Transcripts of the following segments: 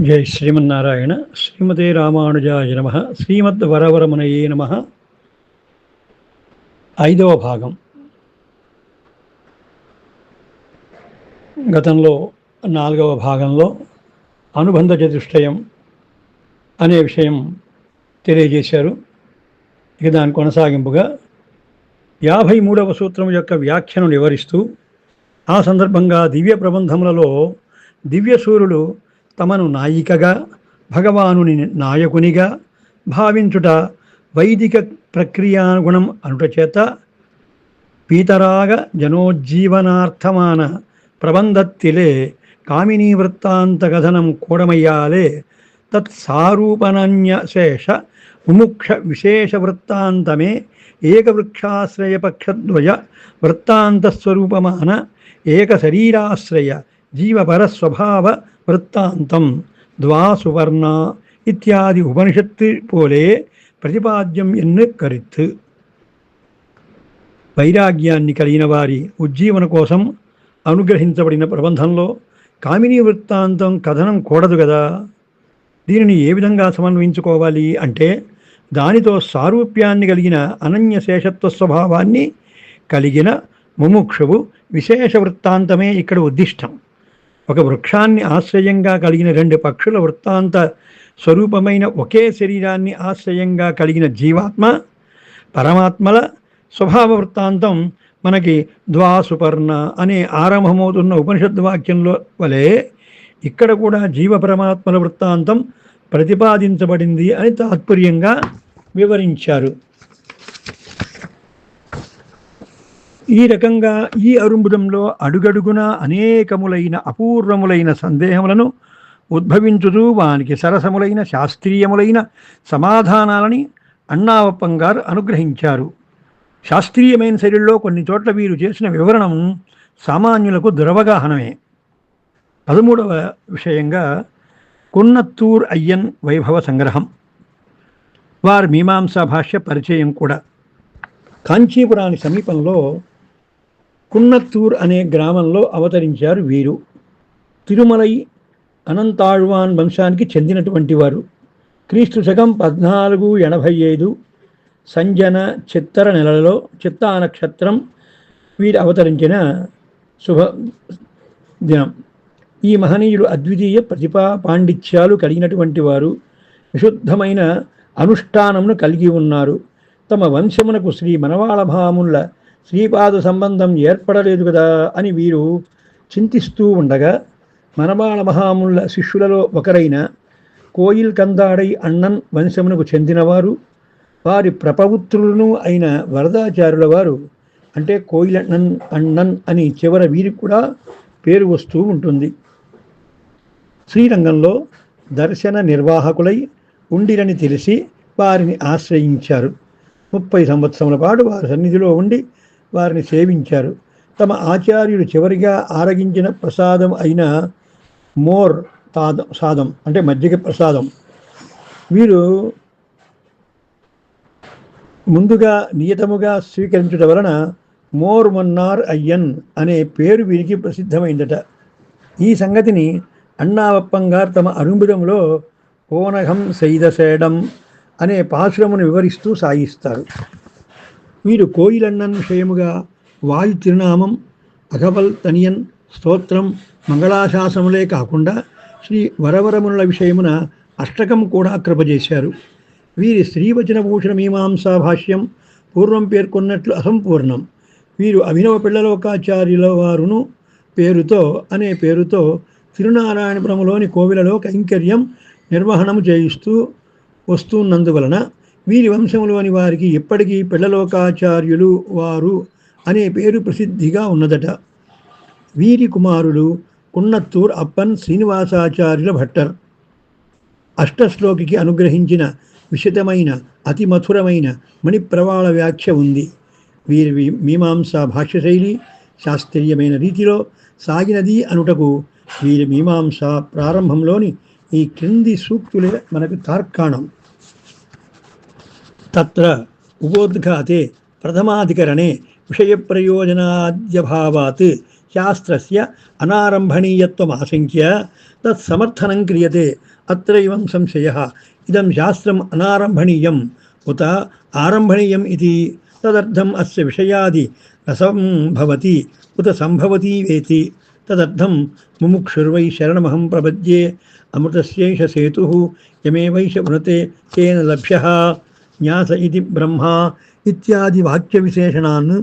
జై శ్రీమన్నారాయణ. శ్రీమతే రామానుజాయ నమ. శ్రీమద్ వరవరమునయే నమ. ఐదవ భాగం. గతంలో నాలుగవ భాగంలో అనుబంధ చతుష్టయం అనే విషయం తెలియజేశారు. ఇక దాని కొనసాగింపుగా యాభై మూడవ సూత్రం యొక్క వ్యాఖ్యను వివరిస్తూ ఆ సందర్భంగా దివ్య ప్రబంధములలో దివ్యసూరులు తమను నాయికగా భగవానుని నాయకునిగా భావించుట వైదిక ప్రక్రియానుగుణం అనుటచేత పీతరాగ జనోజ్జీవనార్థమాన ప్రబంధత్తిలే కామినీ వృత్తాంత కథనం కూడమయ్యాలే. తత్సారూపనన్యశేష ముముక్ష విశేష వృత్తాంతమే ఏకవృక్షాశ్రయపక్షద్వయ వృత్తాంతస్వరూపమాన ఏకశరీరాశ్రయ జీవపరస్వభావ వృత్తాంతం ద్వాసువర్ణ ఇత్యాది ఉపనిషత్తు పోలే ప్రతిపాద్యం ఎన్ను కరిత్తు వైరాగ్యాన్ని కలిగిన వారి ఉజ్జీవన కోసం అనుగ్రహించబడిన ప్రబంధంలో కామినీ వృత్తాంతం కథనం కూడదు కదా దీనిని ఏ విధంగా సమన్వయించుకోవాలి అంటే దానితో సారూప్యాన్ని కలిగిన అనన్య శేషత్వ స్వభావాన్ని కలిగిన ముముక్షువు విశేష వృత్తాంతమే ఇక్కడ ఉద్దిష్టం ఒక వృక్షాన్ని ఆశ్రయంగా కలిగిన రెండు పక్షుల వృత్తాంత స్వరూపమైన ఒకే శరీరాన్ని ఆశ్రయంగా కలిగిన జీవాత్మ పరమాత్మల స్వభావ వృత్తాంతం మనకి ద్వాసుపర్ణ అనే ఆరంభమవుతున్న ఉపనిషద్ వాక్యంలో వలె ఇక్కడ కూడా జీవ పరమాత్మల వృత్తాంతం ప్రతిపాదించబడింది అని తాత్పర్యంగా వివరించారు. ఈ రకంగా ఈ అరుంబుదంలో అడుగడుగున అనేకములైన అపూర్వములైన సందేహములను ఉద్భవించుతూ వానికి సరసములైన శాస్త్రీయములైన సమాధానాలని అన్నావప్పంగారు అనుగ్రహించారు. శాస్త్రీయమైన శైలిలో కొన్ని చోట్ల వీరు చేసిన వివరణం సామాన్యులకు దురవగాహనమే. పదమూడవ విషయంగా కున్నత్తూర్ అయ్యన్ వైభవ సంగ్రహం. వారి మీమాంసా భాష్య పరిచయం కూడా. కాంచీపురానికి సమీపంలో కున్నత్తూర్ అనే గ్రామంలో అవతరించారు వీరు. తిరుమలై అనంతాళ్వాన్ వంశానికి చెందినటువంటి వారు. క్రీస్తు శకం పద్నాలుగు ఎనభై ఐదు సంజన చిత్తర నెలలో చిత్తా నక్షత్రం వీరు అవతరించిన శుభ దినం. ఈ మహనీయులు అద్వితీయ ప్రతిభా పాండిత్యాలు కలిగినటువంటి వారు. విశుద్ధమైన అనుష్ఠానమును కలిగి ఉన్నారు. తమ వంశమునకు శ్రీ మనవాళభాముల శ్రీపాద సంబంధం ఏర్పడలేదు కదా అని వీరు చింతిస్తూ ఉండగా మనవాళ మహాముల శిష్యులలో ఒకరైన కోయిల్ కందాడై అన్నన్ వంశమునకు చెందినవారు వారి ప్రపవుత్రులను అయిన వరదాచారుల వారు అంటే కోయిలన్నన్ అన్నన్ అని చివర వీరికి కూడా పేరు వస్తూ ఉంటుంది. శ్రీరంగంలో దర్శన నిర్వాహకులై ఉండిరని తెలిసి వారిని ఆశ్రయించారు. ముప్పై సంవత్సరముల పాటు వారి సన్నిధిలో ఉండి వారిని సేవించారు. తమ ఆచార్యుడు చివరిగా ఆరగించిన ప్రసాదం అయిన మోర్ తాదం సాదం అంటే మజ్జిగ ప్రసాదం. వీరు ముందుగా నియతముగా స్వీకరించట వలన మోర్ మొన్నార్ అయ్యన్ అనే పేరు వీరికి ప్రసిద్ధమైందట. ఈ సంగతిని అన్నావప్పంగారు తమ అరుంబిడంలో ఓనఘం సైదసేడం అనే పాశ్రమును వివరిస్తూ సాగిస్తారు వీరు కోయిలన్నన్ విషయముగా వాయు తిరునామం అగవల్ తనియన్ స్తోత్రం మంగళాశాసములే కాకుండా శ్రీ వరవరముల విషయమున అష్టకం కూడా కృపజేశారు. వీరి శ్రీవచనభూషణ మీమాంసా భాష్యం పూర్వం పేర్కొన్నట్లు అసంపూర్ణం. వీరు అభినవ పిల్లలోకాచార్యుల వారును పేరుతో అనే పేరుతో తిరునారాయణపురములోని కోవిలలో కైంకర్యం నిర్వహణము చేయిస్తూ వస్తున్నందువలన వీరి వంశంలోని వారికి ఇప్పటికీ పిల్లలోకాచార్యులు వారు అనే పేరు ప్రసిద్ధిగా ఉన్నదట. వీరి కుమారులు కున్నత్తూర్ అప్పన్ శ్రీనివాసాచార్యుల భట్టర్. అష్టశ్లోకికి అనుగ్రహించిన విషితమైన అతి మధురమైన మణిప్రవాళ వ్యాఖ్య ఉంది. వీరి మీమాంసా భాష్యశైలి శాస్త్రీయమైన రీతిలో సాగినది అనుటకు వీరి మీమాంస ప్రారంభంలోని ఈ క్రింది సూక్తులే మనకు తార్కాణం. तत्र उपोद्घाते प्रथमाधिकरणे विषयप्रयोजनाद्यभावात् शास्त्रस्य अनारम्भणीयत्वमाशङ्क्य तत्समर्थनं क्रियते अत्र एवं संशयः। इदं शास्त्रम् अनारम्भणीयम्। उत आरम्भणीयम् इति तदर्थम् अस्य विषयादि रसं भवति उत सम्भवति वेति तदर्थं मुमुक्षुर्वै शरणमहं प्रपद्ये अमृतस्यैष सेतुः यमेवैष उनते तेन लभ्यः లభ్య న్యాస ఇది బ్రహ్మ ఇత్యాది వాక్యవిశేషణాన్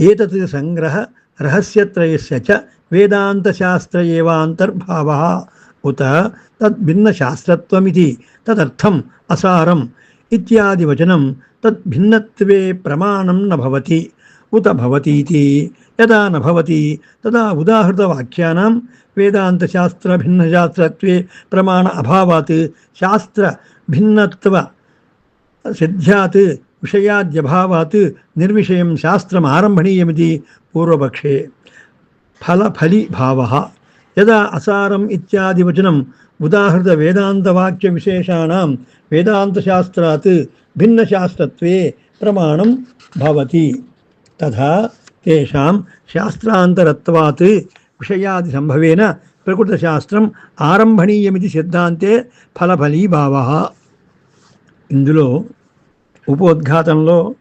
ఏతత్ సంగ్రహ రహస్యత్రయస్య చ వేదాంతశాస్త్ర ఏవాంతర్భావः ఉత తద్భిన్నశాస్త్రత్వమితి తదర్థం అసారం ఇత్యాది వచనం తద్భిన్నత్వే ప్రమాణం న భవతి ఉత భవతీతి యదా న భవతి తదా ఉదాహృతవాక్యానాం వేదాంతశాస్త్రభిన్నశాస్త్రత్వే ప్రమాణ అభావాత్ శాస్త్రభిన్నత్వ సిద్ధ్యాత్ విషయాద్యభావాత్ నిర్విషయం శాస్త్రం ఆరంభణీయమిది పూర్వపక్షే. ఫలఫలిభావ యదా అసారం ఇత్యాది వచనం ఉదాహృత వేదాంతవాక్య విశేషాణం వేదాంతశాస్త్రాత్ భిన్నశాస్త్రత్వే ప్రమాణం భవతి. తథా తేషాం శాస్త్రాంతరత్వాత్ విషయాది సంభవేన ప్రకృతశాస్త్రం ఆరంభణీయమితి సిద్ధాంతే ఫలఫలీభావ ఇందులో ఉపోద్ఘాతంలో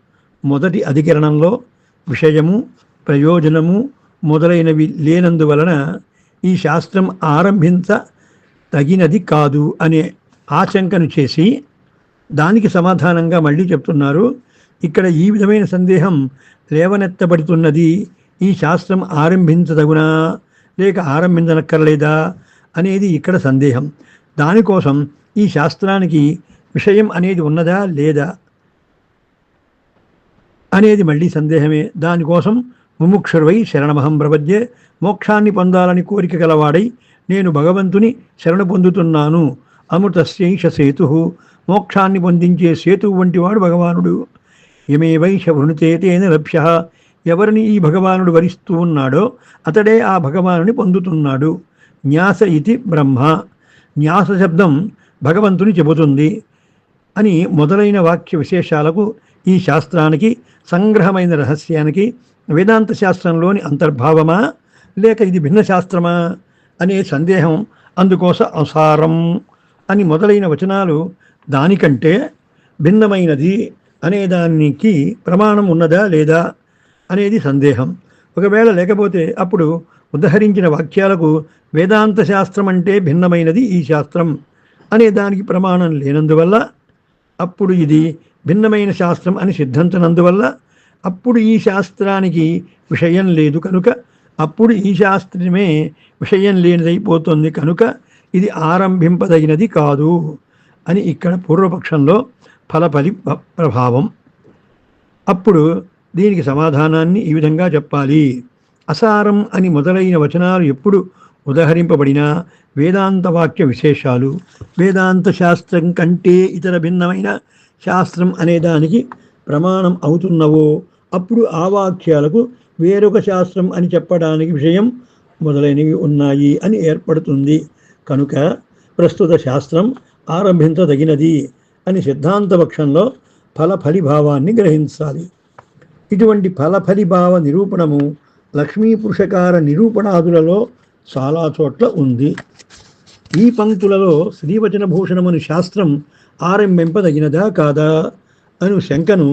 మొదటి అధికరణంలో విషయము ప్రయోజనము మొదలైనవి లేనందువలన ఈ శాస్త్రం ఆరంభించ తగినది కాదు అనే ఆశంకను చేసి దానికి సమాధానంగా మళ్ళీ చెప్తున్నారు. ఇక్కడ ఈ విధమైన సందేహం లేవనెత్తబడుతున్నది. ఈ శాస్త్రం ఆరంభించదగునా? లేక ఆరంభించనక్కర్లేదా? అనేది ఇక్కడ సందేహం. దానికోసం ఈ శాస్త్రానికి విషయం అనేది ఉన్నదా లేదా అనేది మళ్ళీ సందేహమే. దానికోసం ముముక్షుర్వై శరణమహం ప్రపద్యే మోక్షాన్ని పొందాలని కోరిక గలవాడై నేను భగవంతుని శరణ పొందుతున్నాను. అమృతస్యైష సేతు మోక్షాన్ని పొందించే సేతువు వంటివాడు భగవానుడు. యమే వైష వృణుతేతేన లభ్య ఎవరిని ఈ భగవానుడు వరిస్తూ ఉన్నాడో అతడే ఆ భగవానుని పొందుతున్నాడు. న్యాస ఇది బ్రహ్మ. న్యాస శబ్దం భగవంతుని చెబుతుంది. అని మొదలైన వాక్య విశేషాలకు ఈ శాస్త్రానికి సంగ్రహమైన రహస్యానికి వేదాంత శాస్త్రంలోని అంతర్భావమా లేక ఇది భిన్న శాస్త్రమా అనే సందేహం అందుకోస అసారం అని మొదలైన వచనాలు దానికంటే భిన్నమైనది అనే దానికి ప్రమాణం ఉన్నదా లేదా అనేది సందేహం. ఒకవేళ లేకపోతే అప్పుడు ఉదహరించిన వాక్యాలకు వేదాంత శాస్త్రం అంటే భిన్నమైనది ఈ శాస్త్రం అనే దానికి ప్రమాణం లేనందువల్ల అప్పుడు ఇది భిన్నమైన శాస్త్రం అని సిద్ధించనందువల్ల అప్పుడు ఈ శాస్త్రానికి విషయం లేదు కనుక అప్పుడు ఈ శాస్త్రమే విషయం లేనిదైపోతుంది కనుక ఇది ఆరంభింపదగినది కాదు అని ఇక్కడ పూర్వపక్షంలో ఫలఫలి ప్రభావం. అప్పుడు దీనికి సమాధానాన్ని ఈ విధంగా చెప్పాలి. అసారం అని మొదలైన వచనాలు ఎప్పుడు ఉదహరింపబడిన వేదాంత వాక్య విశేషాలు వేదాంత శాస్త్రం కంటే ఇతర భిన్నమైన శాస్త్రం అనే దానికి ప్రమాణం అవుతున్నవో అప్పుడు ఆ వాక్యాలకు వేరొక శాస్త్రం అని చెప్పడానికి విషయం మొదలైనవి ఉన్నాయి అని ఏర్పడుతుంది. కనుక ప్రస్తుత శాస్త్రం ఆరంభించదగినది అని సిద్ధాంతపక్షంలో ఫలఫలిభావాన్ని గ్రహించాలి. ఇటువంటి ఫలఫలిభావ నిరూపణము లక్ష్మీ పురుషకార నిరూపణాదులలో చాలా చోట్ల ఉంది. ఈ పంక్తులలో శ్రీవచన భూషణమని శాస్త్రం ఆరంభింపదగినదా కాదా అను శంకను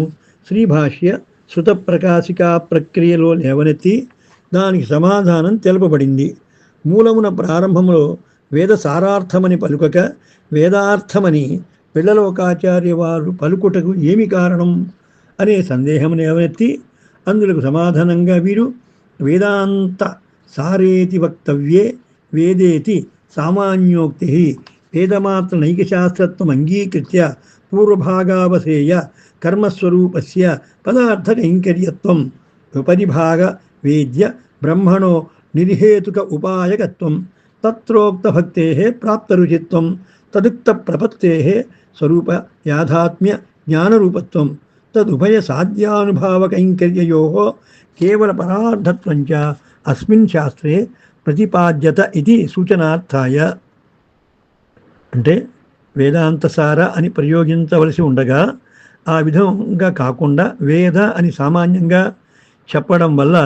శ్రీభాష్య శృత ప్రకాశికా ప్రక్రియలో లేవనెత్తి దానికి సమాధానం తెలుపబడింది. మూలమున ప్రారంభంలో వేద సారార్థమని పలుకక వేదార్థమని పిల్లలోకాచార్య వారు పలుకుటకు ఏమి కారణం అనే సందేహం లేవనెత్తి అందులకు సమాధానంగా వీరు వేదాంత सारेति वक्तव्ये वेदेति सामान्योक्ति। सामान्योक्तिः वेदमात्रनैकशास्त्रत्वम् अङ्गीकृत्य पूर्वभागावसेय कर्मस्वरूपस्य पदार्थकैङ्कर्यत्वं उपरिभागवेद्य ब्रह्मणो निर्हेतुक उपायकत्वं तत्रोक्तभक्तेः प्राप्तरुचित्वं तदुक्तप्रपत्तेः स्वरूप याथात्म्य ज्ञानरूपत्वं तदुभयसाध्यानुभावकैङ्कर्ययोः केवलपरार्धत्वं च అస్మిన్ శాస్త్రే ప్రతిపాద్యత ఇది సూచనార్థాయ అంటే వేదాంతసార అని ప్రయోగించవలసి ఉండగా ఆ విధంగా కాకుండా వేద అని సామాన్యంగా చెప్పడం వల్ల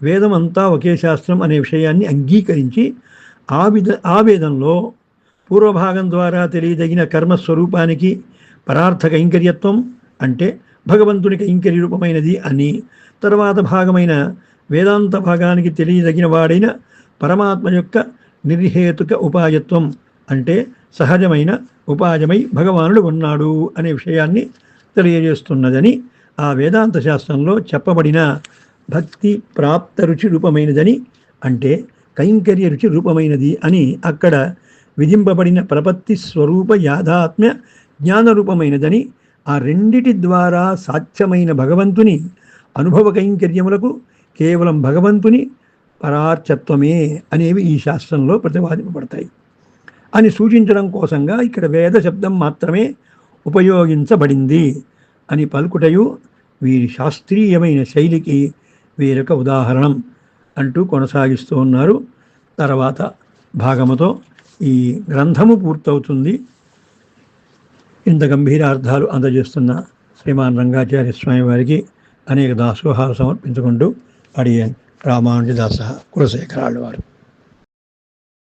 వేదమంతా ఒకే శాస్త్రం అనే విషయాన్ని అంగీకరించి ఆ విధ ఆ వేదంలో పూర్వభాగం ద్వారా తెలియదగిన కర్మస్వరూపానికి పరార్థ కైంకర్యత్వం అంటే భగవంతుని కైంకర్య రూపమైనది అని తర్వాత భాగమైన వేదాంత భాగానికి తెలియదగిన వాడైన పరమాత్మ యొక్క నిర్హేతుక ఉపాయత్వం అంటే సహజమైన ఉపాయమై భగవానుడు ఉన్నాడు అనే విషయాన్ని తెలియజేస్తున్నదని ఆ వేదాంత శాస్త్రంలో చెప్పబడిన భక్తి ప్రాప్త రుచి రూపమైనదని అంటే కైంకర్య రుచి రూపమైనది అని అక్కడ విధింపబడిన ప్రపత్తి స్వరూప యాథాత్మ్య జ్ఞాన రూపమైనదని ఆ రెండిటి ద్వారా సాధ్యమైన భగవంతుని అనుభవ కైంకర్యములకు కేవలం భగవంతుని పరార్చత్వమే అనేవి ఈ శాస్త్రంలో ప్రతిపాదింపబడతాయి. అని సూచించడం కోసంగా ఇక్కడ వేద శబ్దం మాత్రమే ఉపయోగించబడింది అని పలుకుటయు వీరి శాస్త్రీయమైన శైలికి వీరొక ఉదాహరణం అంటూ కొనసాగిస్తూ ఉన్నారు. తర్వాత భాగముతో ఈ గ్రంథము పూర్తవుతుంది. ఇంత గంభీర అర్థాలు అందజేస్తున్న శ్రీమాన్ రంగాచార్య స్వామి వారికి అనేక దాసోహాలు సమర్పించుకుంటూ අරියන් රාමානුජ දස කුලසේකරාළු වරු.